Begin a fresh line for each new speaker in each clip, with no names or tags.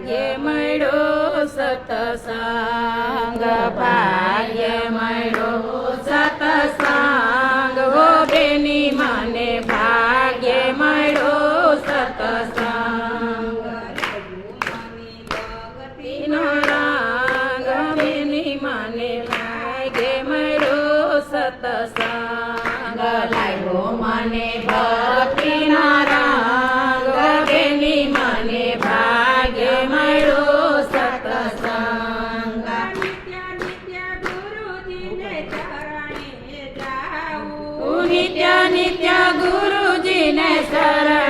ભાગ્ય મળ્યો સતસંગ ભાગ્ય મળ્યો.
ગુરુજીને ચરણે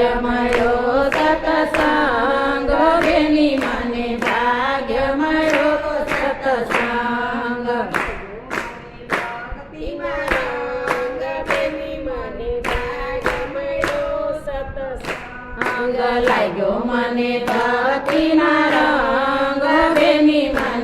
મળ્યો સતસંગ બેની મને ભાગ્ય મળ્યો સતસંગ લાગ્યો મને ભક્તિના રંગ બેની મને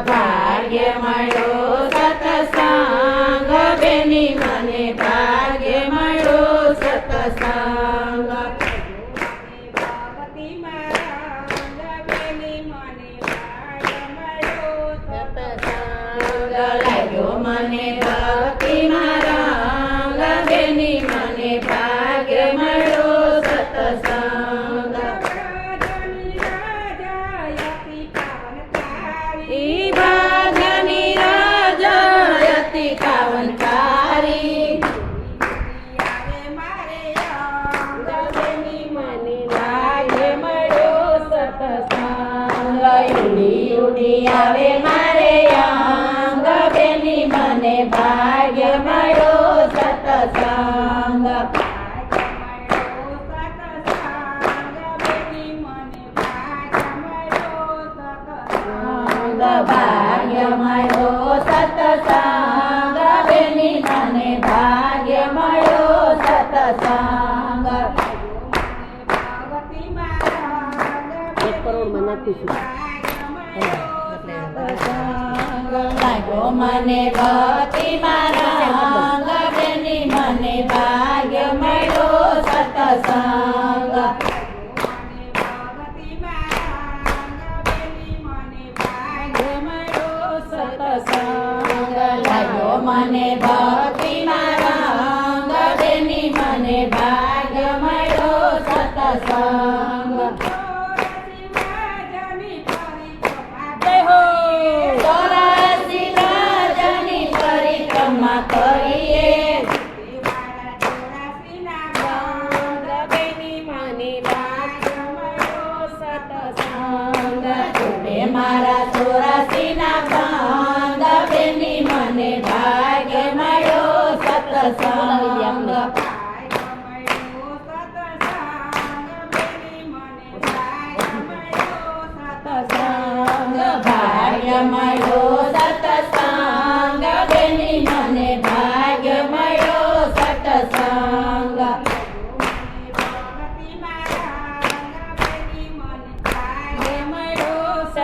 ભાગ્ય મળ્યો સતસંગ બેની મને લાગ્યો મને ભક્તિમાં રંગ બેની મને ભાગ્ય મળ્યો સતસંગ. ઈ ભાગ્યની રાજા અતિ પાવનકારી આવે મારે ભાગ્ય મળ્યો સતસંગ સંગ ભાગ્ય મળ્યો સતસંગ બેની મને ભાગ્ય મળ્યો સતસંગ
એક કરોડમાં નાખીશું
લાગ્યો મને ભક્તિ મારા રંગ બેની મને ભાગ્ય મળ્યો સતસંગ. ભાગ્ય મળ્યો સતસંગ. લાગ્યો મને ભક્તિ મારા ચોરાસી ના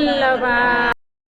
வல்லவா